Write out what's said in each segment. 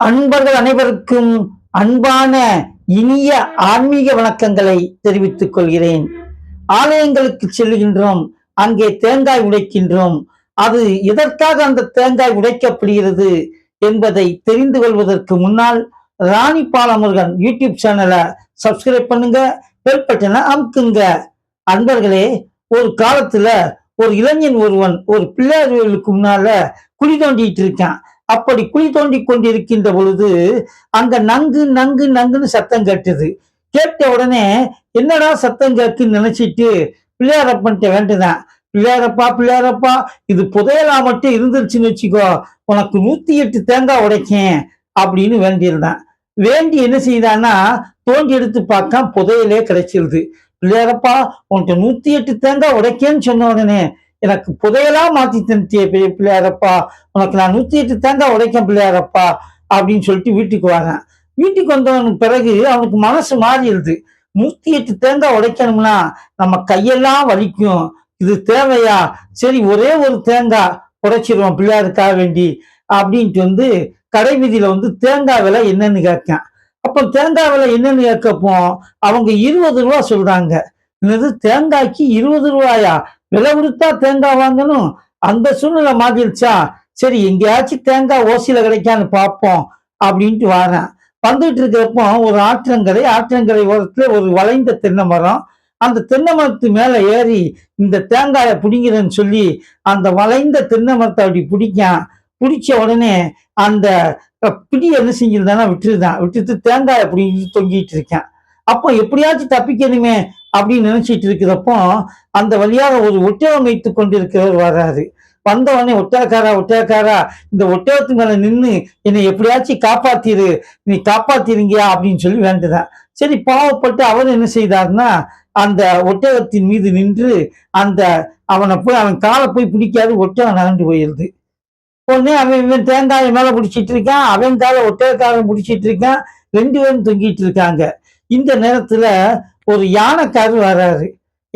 அன்பர்கள் அனைவருக்கும் அன்பான இனிய ஆன்மீக வணக்கங்களை தெரிவித்துக் கொள்கிறேன். ஆலயங்களுக்கு செல்கின்றோம் அங்கே தேங்காய் உடைக்கின்றோம். அது எதற்காக அந்த தேங்காய் உடைக்கப்படுகிறது என்பதை தெரிந்து கொள்வதற்கு முன்னால் ராணி பாலமுருகன் யூடியூப் சேனலை சப்ஸ்கிரைப் பண்ணுங்க பெல் பட்டனை அமுக்குங்க. அன்பர்களே ஒரு காலத்துல ஒரு இளைஞன் ஒருவன் ஒரு பிள்ளையார் கோயிலுக்கு முன்னால குழி தோண்டிட்டு இருக்கான். அப்படி குழி தோண்டி கொண்டிருக்கின்ற பொழுது அங்க நங்கு நங்கு நங்குன்னு சத்தம் கேட்டது. கேட்ட உடனே என்னடா சத்தம் கேட்குன்னு நினைச்சிட்டு பிள்ளையாரப்பன்ட்ட வேண்டுதான் பிள்ளையாரப்பா பிள்ளையாரப்பா இது புதையலா மட்டும் இருந்துருச்சுன்னு வச்சுக்கோ. உனக்கு நூத்தி எட்டு தேங்காய் உடைக்கேன் அப்படின்னு வேண்டியிருந்தான். வேண்டி என்ன செய்தான்னா தோண்டி எடுத்து பார்க்க புதையலே கிடைச்சிருது. பிள்ளையாரப்பா உன்கிட்ட நூத்தி எட்டு தேங்காய் உடைக்கேன்னு சொன்ன உடனே எனக்கு புதையலா மாத்தி தந்துட்டியே பெரிய பிள்ளையாரப்பா. உனக்கு நான் நூத்தி எட்டு தேங்காய் உடைக்கேன் பிள்ளையாரப்பா அப்படின்னு சொல்லிட்டு வீட்டுக்கு வரேன் வீட்டுக்கு வந்தவனுக்கு பிறகு அவனுக்கு மனசு மாறிடுது. நூத்தி எட்டு தேங்காய் உடைக்கணும்னா நம்ம கையெல்லாம் வலிக்கும். இது தேவையா? சரி ஒரே ஒரு தேங்காய் உடைச்சிருவோம் பிள்ளையாருக்காக வேண்டி அப்படின்ட்டு வந்து கடை வீதியில வந்து தேங்காய் விலை என்னன்னு கேட்கேன் அப்போ தேங்காய் விலை என்னன்னு கேட்கப்போ அவங்க இருபது ரூபா சொல்றாங்க. என்னது தேங்காய்க்கு இருபது ரூபாயா? விலை கொடுத்தா தேங்காய் வாங்கணும். அந்த சூழ்நிலை மாறிடுச்சா? சரி எங்கேயாச்சும் தேங்காய் ஓசியில கிடைக்கான்னு பார்ப்போம் அப்படின்ட்டு வரேன். வந்துட்டு இருக்கிறப்போ ஒரு ஆற்றங்கரை ஆற்றங்கரை ஓரத்துல ஒரு வளைந்த தென்னை மரம் அந்த தென்னை மரத்து மேல ஏறி இந்த தேங்காயை பிடிங்கிறேன்னு சொல்லி அந்த வளைந்த தென்னை மரத்தை அப்படி பிடிக்கான். பிடிச்ச உடனே அந்த பிடி என்ன செஞ்சிருந்தானா விட்டுருதான். விட்டுட்டு தேங்காயை பிடிங்கி தொங்கிட்டு இருக்கேன். அப்போ எப்படியாச்சும் தப்பிக்கணுமே அப்படின்னு நினைச்சிட்டு இருக்கிறப்போ அந்த வழியாக ஒரு ஒட்டகம் வைத்து கொண்டிருக்கிறவர் வராது வந்த உடனே ஒட்டகக்காரா ஒட்டகக்காரா இந்த ஒட்டகத்து மேல நின்று என்னை எப்படியாச்சும் காப்பாத்திரு நீ காப்பாத்திருங்கியா அப்படின்னு சொல்லி வேண்டுதான் சரி பாவப்பட்டு அவர் என்ன செய்தார்னா அந்த ஒட்டகத்தின் மீது நின்று அந்த அவனை போய் அவன் காலை போய் பிடிக்காது ஒட்டகம் நகர்ந்து போயிருது. உடனே அவன் இவன் தேங்காய் மேல பிடிச்சிட்டு இருக்கான் அவன் காலை ஒட்டகக்காரன் பிடிச்சிட்டு இருக்கான் ரெண்டு பேரும் தொங்கிட்டு இருக்காங்க. இந்த நேரத்துல ஒரு யானைக்கார் வராரு.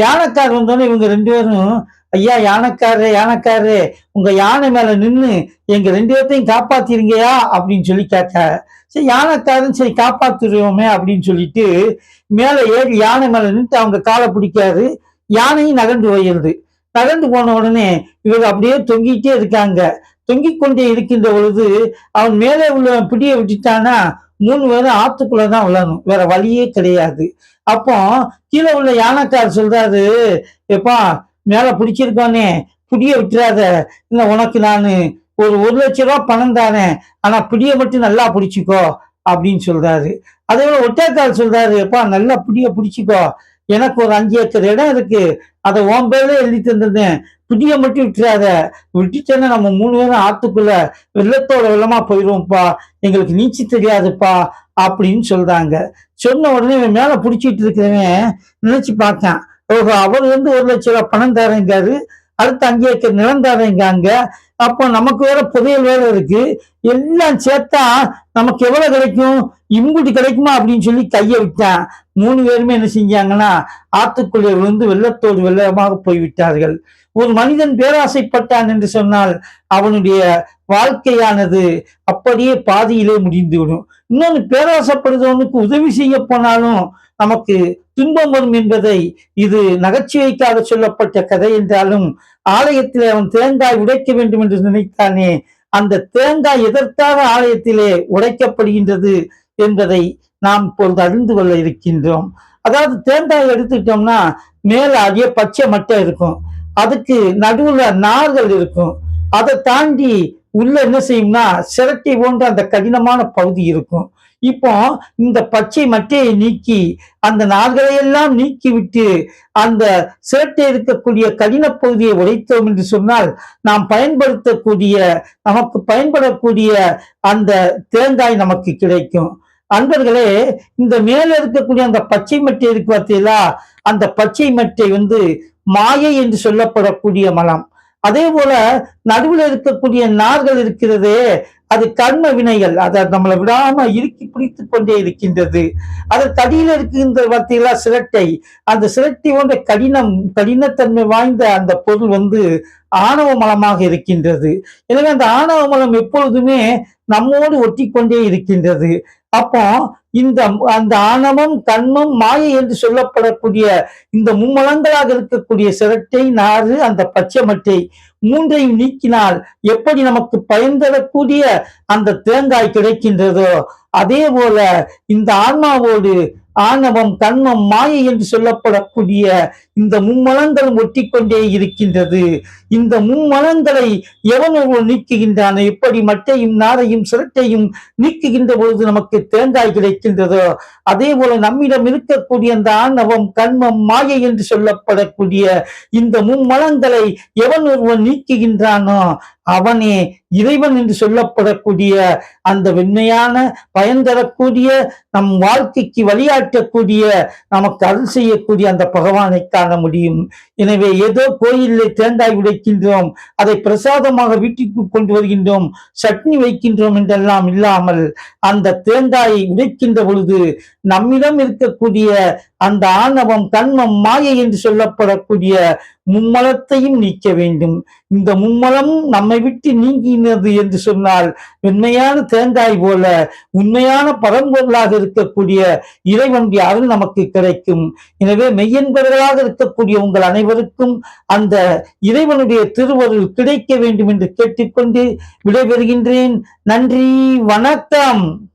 யானைக்கார் வந்தோடனே இவங்க ரெண்டு பேரும் ஐயா யானைக்காரே யானைக்காரே உங்க யானை மேல நின்று எங்க ரெண்டு பேர்த்தையும் காப்பாத்திருங்கயா? அப்படின்னு சொல்லி கேட்டார். சரி யானைக்காரன் சரி காப்பாத்துருவோமே அப்படின்னு சொல்லிட்டு மேல ஏறி யானை மேல நின்று அவங்க காலை பிடிக்காரு. யானையும் நகர்ந்து போயிருது. நகர்ந்து போன உடனே இவங்க அப்படியே தொங்கிட்டே இருக்காங்க. தொங்கிக் கொண்டே இருக்கின்ற பொழுது அவன் மேலே உள்ள பிடியை விட்டுட்டானா? மூணு பேரும் ஆத்துக்குள்ளதான் விழணும் வேற வழியே கிடையாது. அப்போ கீழே உள்ள யானைக்கார் சொல்றாரு எப்பா மேல பிடிச்சிருக்கோனே புடிய விட்டுறாத. இல்ல உனக்கு நான் ஒரு ஒரு லட்ச ரூபா பணம் தானே ஆனா புடிய மட்டும் நல்லா பிடிச்சிக்கோ அப்படின்னு சொல்றாரு. அதே போல ஒட்டேக்கார் சொல்றாரு எப்பா நல்லா புடிய பிடிச்சிக்கோ. எனக்கு ஒரு அஞ்சு ஏக்கர் இடம் இருக்கு. அதை உன் பேர்ல எழுதி தந்திருந்தேன். பிடிய மட்டும் விட்டுறாத. விட்டுட்டேன்னா நம்ம மூணு பேரும் ஆத்துக்குள்ள வெள்ளத்தோட வெள்ளமா போயிடுவோம்ப்பா. எங்களுக்கு நீச்சி தெரியாதுப்பா அப்படின்னு சொல்றாங்க. சொன்ன உடனே இவன் மேல பிடிச்சிட்டு இருக்கிறவன் நினைச்சு பார்த்தான். ஓஹோ அவர் வந்து ஒரு லட்ச ரூபாய் பணம் தரேங்காரு அடுத்து அங்கே இருக்க நிலம் அப்போ நமக்கு வேற புதையல் வேற இருக்கு. எல்லாம் சேர்த்தா நமக்கு எவ்வளவு கிடைக்கும்? இங்குட்டி கிடைக்குமா அப்படின்னு சொல்லி கையை விட்டான். மூணு பேருமே என்ன செஞ்சாங்கன்னா ஆத்துக்குள்ளே விழுந்து வெள்ளத்தோடு வெள்ளமாக போய்விட்டார்கள். ஒரு மனிதன் பேராசைப்பட்டான் என்று சொன்னால் அவனுடைய வாழ்க்கையானது அப்படியே பாதியிலே முடிந்துவிடும். இன்னொன்று பேராசைப்படுறவனுக்கு உதவி செய்ய போனாலும் நமக்கு துன்பம் வரும் என்பதை இது நகைச்சுவைக்காக சொல்லப்பட்ட கதை என்றாலும் ஆலயத்திலே அவன் தேங்காய் உடைக்க வேண்டும் என்று நினைத்தானே அந்த தேங்காய் எதற்காக ஆலயத்திலே உடைக்கப்படுகின்றது என்பதை நாம் இப்பொழுது அறிந்து கொள்ள இருக்கின்றோம். அதாவது தேங்காய் எடுத்துக்கிட்டோம்னா மேல அதிக பச்சை மட்டை இருக்கும். அதுக்கு நடுவுல நார்கள் இருக்கும். அதை தாண்டி உள்ள என்ன செய்யும்னா சிரட்டை போன்ற அந்த கடினமான பகுதி இருக்கும். இப்போ இந்த பச்சை மட்டையை நீக்கி அந்த நார்களை எல்லாம் நீக்கிவிட்டு அந்த சிரட்டை இருக்கக்கூடிய கடின பகுதியை உடைத்தோம் என்று சொன்னால் நாம் பயன்படுத்தக்கூடிய நமக்கு பயன்படக்கூடிய அந்த தேங்காய் நமக்கு கிடைக்கும். அன்பர்களே இந்த மேல இருக்கக்கூடிய அந்த பச்சை மட்டை இருக்கு பார்த்தீங்களா அந்த பச்சை மட்டை வந்து மாயை என்று சொல்லப்படக்கூடிய மலம். அதே போல நடுவில் இருக்கக்கூடிய நார்கள் இருக்கிறதே அது கர்ம வினைகள் அதை நம்மளை விடாம இறுக்கி பிடித்து கொண்டே இருக்கின்றது. அதற்கு அடியில் இருக்கின்ற பார்த்தீங்களா சிரட்டை. அந்த சிரட்டை போன்ற கடினம் கடினத்தன்மை வாய்ந்த அந்த பொருள் வந்து ஆணவ மலமாக இருக்கின்றது. எனவே அந்த ஆணவ மலம் எப்பொழுதுமே நம்மோடு ஒட்டி கொண்டே இருக்கின்றது. அப்போ இந்த அந்த ஆணவம் தன்மம் மாயை என்று சொல்லப்படக்கூடிய இந்த மும்மலங்களாக இருக்கக்கூடிய சிரட்டை நாறு அந்த பச்சைமட்டை மூன்றையும் நீக்கினால் எப்படி நமக்கு பயன் தரக்கூடிய அந்த தேங்காய் கிடைக்கின்றதோ அதே போல இந்த ஆன்மாவோடு ஆணவம் தன்மம் மாயை என்று சொல்லப்படக்கூடிய இந்த மும்மலங்களும் ஒட்டிக்கொண்டே இருக்கின்றது. இந்த மும்மலங்களை எவன் ஒருவன் எப்படி மட்டையும் நாரையும் சிரட்டையும் நீக்குகின்ற பொழுது நமக்கு தேங்காய் கிடைக்கும். இருக்கின்றதோ? அதே போல நம்மிடம் இருக்கக்கூடிய அந்த ஆணவம் கண்மம் மாயை என்று சொல்லப்படக்கூடிய இந்த மும்மலங்களை எவன் ஒருவன் நீக்குகின்றானோ? அவனே இறைவன் என்று சொல்லப்படக்கூடிய அந்த வெண்மையான பயன் தரக்கூடிய நம் வாழ்க்கைக்கு வழியாட்டக்கூடிய நமக்கு அருள் செய்யக்கூடிய அந்த பகவானை காண முடியும். எனவே ஏதோ கோயிலில் தேங்காய் உடைக்கின்றோம் அதை பிரசாதமாக வீட்டிற்கு கொண்டு வருகின்றோம் சட்னி வைக்கின்றோம் என்றெல்லாம் இல்லாமல் அந்த தேங்காயை உடைக்கின்ற பொழுது நம்மிடம் இருக்கக்கூடிய அந்த ஆணவம் தன்மம் மாயை என்று சொல்லப்படக்கூடிய மும்மலத்தையும் நீக்க வேண்டும். இந்த மும்மலம் நம்மை விட்டு நீங்கினது என்று சொன்னால் வெண்மையான தேங்காய் போல உண்மையான பரம்பொருளாக இருக்கக்கூடிய இறைவனுடைய அருள் நமக்கு கிடைக்கும். எனவே மெய்யன்பர்களாக இருக்கக்கூடிய உங்கள் அனைவருக்கும் அந்த இறைவனுடைய திருவருள் கிடைக்க வேண்டும் என்று கேட்டுக்கொண்டு விடைபெறுகின்றேன். நன்றி வணக்கம்.